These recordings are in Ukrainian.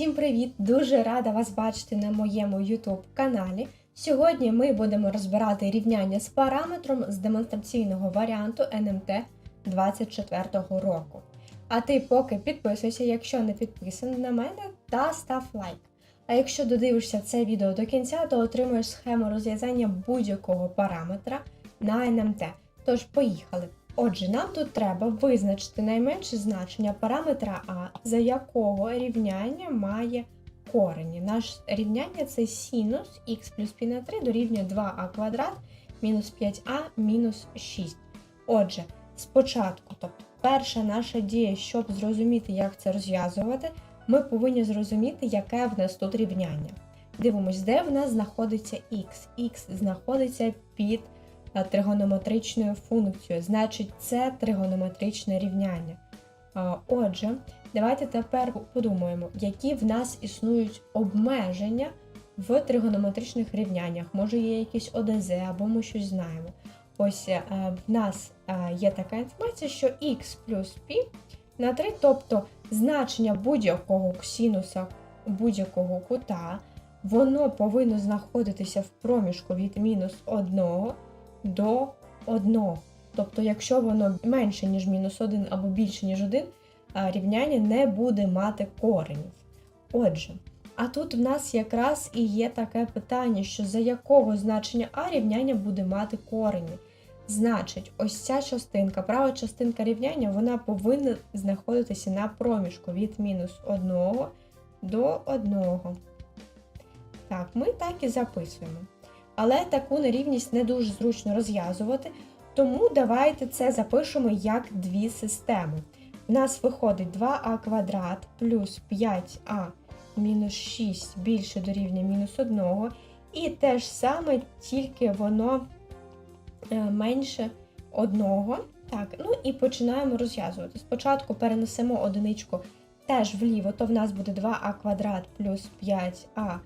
Всім привіт! Дуже рада вас бачити на моєму YouTube каналі. Сьогодні ми будемо розбирати рівняння з параметром з демонстраційного варіанту НМТ 24 року. А ти поки підписуйся, якщо не підписаний на мене, та став лайк. А якщо додивишся це відео до кінця, то отримаєш схему розв'язання будь-якого параметра на НМТ. Тож поїхали! Отже, нам тут треба визначити найменше значення параметра А, за якого рівняння має корені. Наше рівняння це синус х плюс π на 3 дорівнює 2а квадрат мінус 5а мінус 6. Отже, спочатку, тобто перша наша дія, щоб зрозуміти, як це розв'язувати, ми повинні зрозуміти, яке в нас тут рівняння. Дивимось, де в нас знаходиться х. Х знаходиться під тригонометричною функцією, значить, це тригонометричне рівняння. Отже, давайте тепер подумаємо, які в нас існують обмеження в тригонометричних рівняннях. Може, є якісь ОДЗ, або ми щось знаємо. Ось е, в нас е, є така інформація, що х плюс π на 3, тобто значення будь-якого ксінуса будь-якого кута, воно повинно знаходитися в проміжку від мінус 1 до 1. Тобто, якщо воно менше, ніж мінус 1 або більше, ніж 1, рівняння не буде мати коренів. Отже, а тут в нас якраз і є таке питання, що за якого значення А рівняння буде мати корені. Значить, ось ця частинка, права частинка рівняння, вона повинна знаходитися на проміжку від мінус 1 до 1. Так, ми так і записуємо. Але таку нерівність не дуже зручно розв'язувати, тому давайте це запишемо як дві системи. У нас виходить 2а квадрат плюс 5а мінус 6 більше дорівнює мінус 1. І те ж саме, тільки воно е, менше 1. Так, ну і починаємо розв'язувати. Спочатку перенесемо одиничку теж вліво, то в нас буде 2а квадрат плюс 5а м,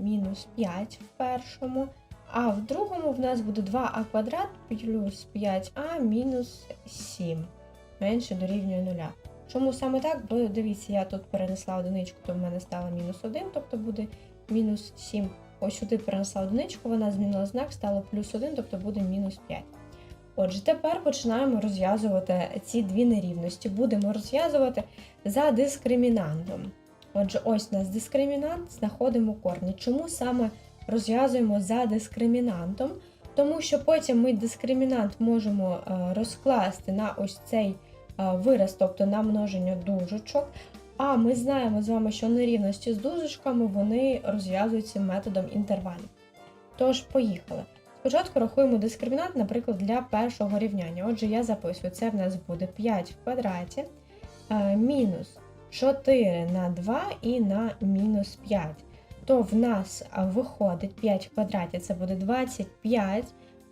мінус 5 в першому. А в другому в нас буде 2а квадрат плюс 5а мінус 7 менше дорівнює 0. Чому саме так? Бо дивіться, я тут перенесла одиничку, то в мене стало мінус 1, тобто буде мінус 7. Ось сюди перенесла одиничку, вона змінила знак, стало плюс 1, тобто буде мінус 5. Отже, тепер починаємо розв'язувати ці дві нерівності. Будемо розв'язувати за дискримінантом. Отже, ось у нас дискримінант, знаходимо корні. Чому саме розв'язуємо за дискримінантом? Тому що потім ми дискримінант можемо е, розкласти на ось цей е, вираз, тобто на множення дужечок. А ми знаємо з вами, що нерівності з дужечками вони розв'язуються методом інтервалів. Тож, поїхали. Спочатку рахуємо дискримінант, наприклад, для першого рівняння. Отже, я записую, це в нас буде 5 в квадраті е, мінус 4 на 2 і на мінус 5 то в нас виходить 5 в квадраті, це буде 25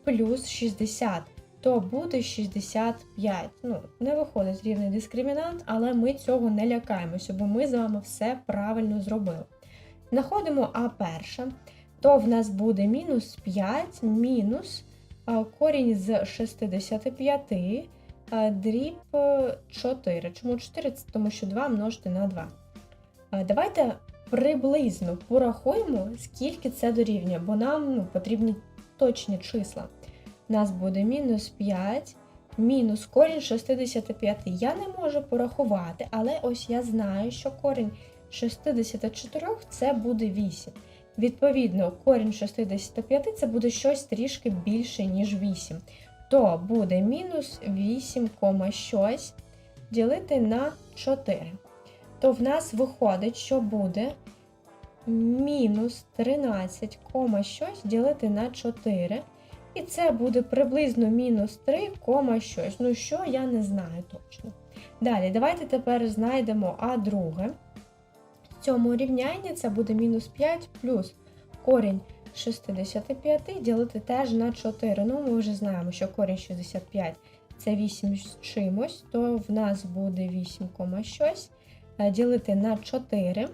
плюс 60, то буде 65. Ну, не виходить рівний дискримінант, але ми цього не лякаємося, бо ми з вами все правильно зробили. Знаходимо А перше, то в нас буде мінус 5 мінус корінь з 65 а, дріб е, 4. Чому 4? Це тому що 2 множити на 2. Давайте приблизно порахуємо, скільки це дорівнює, бо нам ну, потрібні точні числа. У нас буде мінус 5, мінус корінь 65. Я не можу порахувати, але ось я знаю, що корінь 64 це буде 8. Відповідно, корінь 65 це буде щось трішки більше, ніж 8. То буде мінус 8, щось ділити на 4 то в нас виходить, що буде мінус 13, щось ділити на 4. І це буде приблизно мінус 3, щось. Ну, що, я не знаю точно. Далі, давайте тепер знайдемо А друге. В цьому рівнянні це буде мінус 5 плюс корінь 65 ділити теж на 4. Ну, ми вже знаємо, що корінь 65 це 8 з чимось, то в нас буде 8, щось. Е, ділити на 4,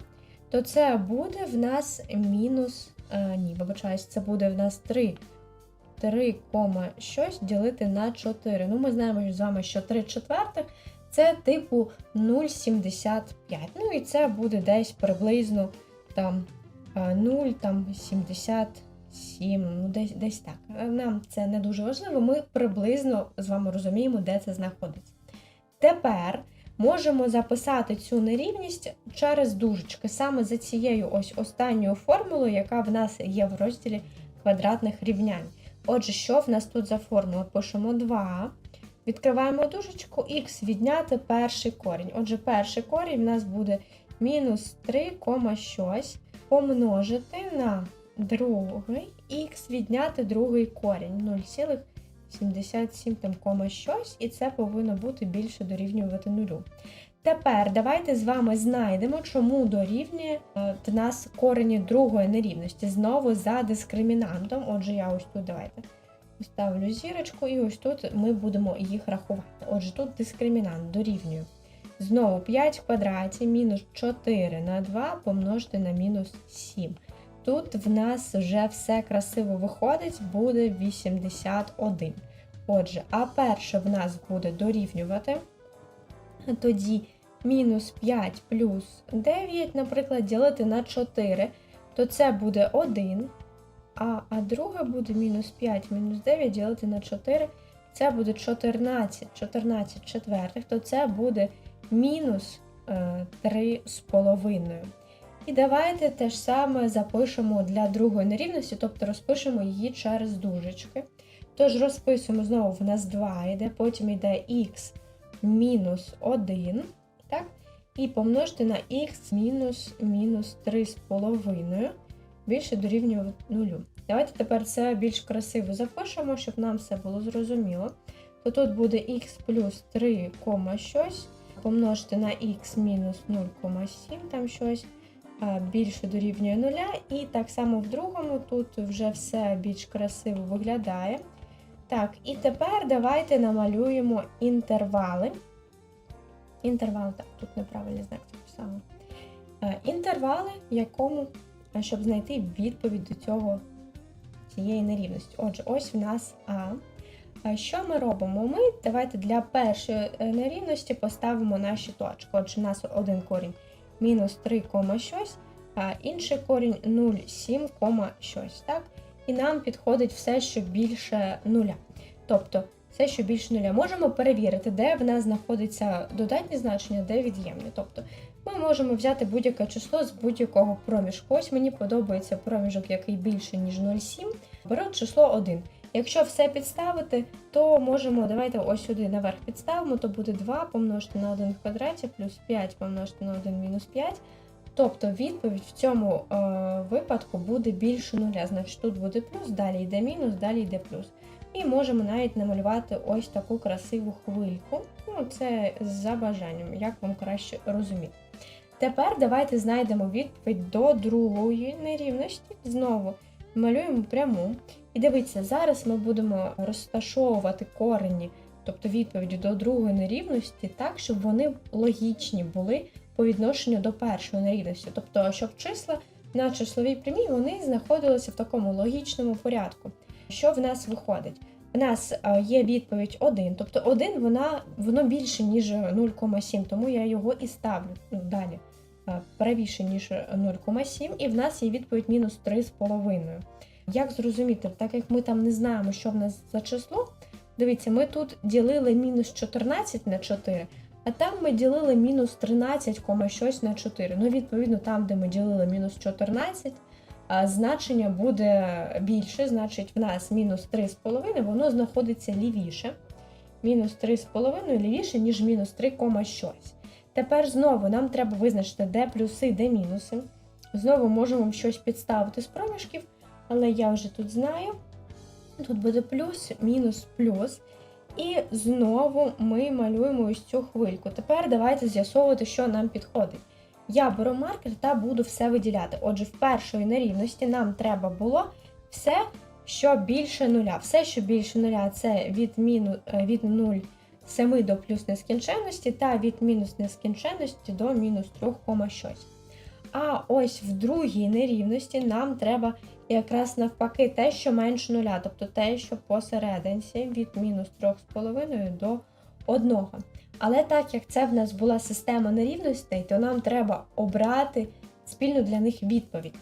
то це буде в нас мінус, а, е, ні, вибачаюсь, це буде в нас 3. 3, щось ділити на 4. Ну, ми знаємо з вами, що 3 четвертих Це типу 0,75. Ну і це буде десь приблизно там е, 0, там 77, ну десь, десь так. Е, Нам це не дуже важливо, ми приблизно з вами розуміємо, де це знаходиться. Тепер можемо записати цю нерівність через дужечки, саме за цією ось останньою формулою, яка в нас є в розділі квадратних рівнянь. Отже, що в нас тут за формула? Пишемо 2. Відкриваємо дужечку, х відняти перший корінь. Отже, перший корінь в нас буде мінус 3, щось помножити на другий, х відняти другий корінь 0,77 там кома щось, і це повинно бути більше дорівнювати нулю. Тепер давайте з вами знайдемо, чому дорівнює е, в нас корені другої нерівності. Знову за дискримінантом. Отже, я ось тут давайте ставлю зірочку, і ось тут ми будемо їх рахувати. Отже, тут дискримінант дорівнює. Знову 5 в квадраті мінус 4 на 2 помножити на мінус 7. Тут в нас вже все красиво виходить, буде 81. Отже, а перше в нас буде дорівнювати. Тоді мінус 5 плюс 9, наприклад, ділити на 4, то це буде 1. А, а друге буде мінус 5 мінус 9 ділити на 4, це буде 14, 14 четвертих, то це буде мінус е, 3 з половиною. І давайте те ж саме запишемо для другої нерівності, тобто розпишемо її через дужечки. Тож розписуємо знову в нас 2 йде, потім йде х мінус 1, так? І помножити на х мінус мінус 3,5 більше дорівнює 0. Давайте тепер це більш красиво запишемо, щоб нам все було зрозуміло. То тут буде х плюс 3, щось, помножити на х мінус 0,7 там щось. Більше дорівнює 0, і так само в другому тут вже все більш красиво виглядає. Так, і тепер давайте намалюємо інтервали. Інтервал, так, тут неправильний знак записала. Інтервали, якому, щоб знайти відповідь до цього цієї нерівності. Отже, ось в нас А. Що ми робимо? Ми давайте для першої е, нерівності поставимо наші точки. Отже, у нас один корінь мінус 3, щось, а інший корінь 0,7, щось. так? І нам підходить все, що більше нуля. Тобто, все, що більше нуля. Можемо перевірити, де в нас знаходиться додатні значення, де від'ємні. Тобто, ми можемо взяти будь-яке число з будь-якого проміжку. Ось мені подобається проміжок, який більше, ніж 0,7. Беру число 1. Якщо все підставити, то можемо, давайте ось сюди наверх підставимо, то буде 2 помножити на 1 в квадраті, плюс 5 помножити на 1 мінус 5. Тобто відповідь в цьому е, випадку буде більше нуля. Значить тут буде плюс, далі йде мінус, далі йде плюс. І можемо навіть намалювати ось таку красиву хвильку. Ну, Це за бажанням, як вам краще розуміти. Тепер давайте знайдемо відповідь до другої нерівності. Знову малюємо пряму. І дивіться, зараз ми будемо розташовувати корені, тобто відповіді до другої нерівності, так, щоб вони логічні були по відношенню до першої нерівності. Тобто, щоб числа на числовій прямій вони знаходилися в такому логічному порядку. Що в нас виходить? В нас є відповідь 1, тобто 1 вона, воно більше, ніж 0,7, тому я його і ставлю далі правіше, ніж 0,7, і в нас є відповідь мінус 3,5. Як зрозуміти, так як ми там не знаємо, що в нас за число, дивіться, ми тут ділили мінус 14 на 4, а там ми ділили мінус 13, щось на 4. Ну, відповідно, там, де ми ділили мінус 14, значення буде більше, значить, в нас мінус 3,5, воно знаходиться лівіше. Мінус 3,5 лівіше, ніж мінус 3, щось. Тепер знову нам треба визначити, де плюси, де мінуси. Знову можемо щось підставити з проміжків, але я вже тут знаю. Тут буде плюс, мінус, плюс. І знову ми малюємо ось цю хвильку. Тепер давайте з'ясовувати, що нам підходить. Я беру маркер та буду все виділяти. Отже, в першої нерівності нам треба було все, що більше нуля. Все, що більше нуля, це від, міну, е, від 0 7 до плюс нескінченності та від мінус нескінченності до мінус 3, щось. А ось в другій нерівності нам треба якраз навпаки те, що менше нуля, тобто те, що посерединці від мінус 3,5 до 1. Але так як це в нас була система нерівностей, то нам треба обрати спільну для них відповідь.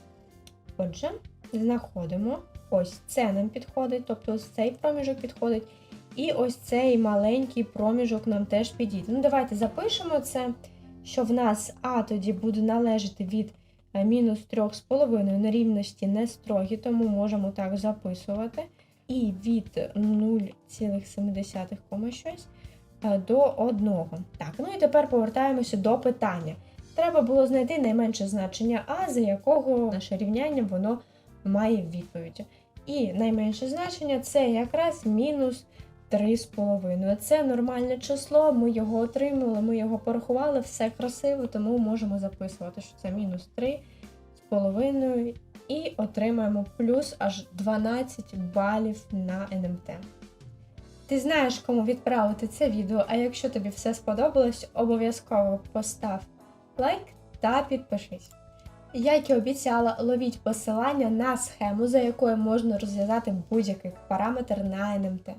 Отже, знаходимо ось це нам підходить, тобто ось цей проміжок підходить. І ось цей маленький проміжок нам теж підійде. Ну, давайте запишемо це, що в нас А тоді буде належати від е, мінус 3,5 на рівності не строгі, тому можемо так записувати. І від 0,7 кома щось е, до 1. Так, ну і тепер повертаємося до питання. Треба було знайти найменше значення А, за якого наше рівняння воно має відповідь. І найменше значення це якраз мінус 3,5. Це нормальне число, ми його отримали, ми його порахували, все красиво, тому можемо записувати, що це мінус 3,5 і отримаємо плюс аж 12 балів на НМТ. Ти знаєш, кому відправити це відео, а якщо тобі все сподобалось, обов'язково постав лайк та підпишись. Як і обіцяла, ловіть посилання на схему, за якою можна розв'язати будь-який параметр на НМТ.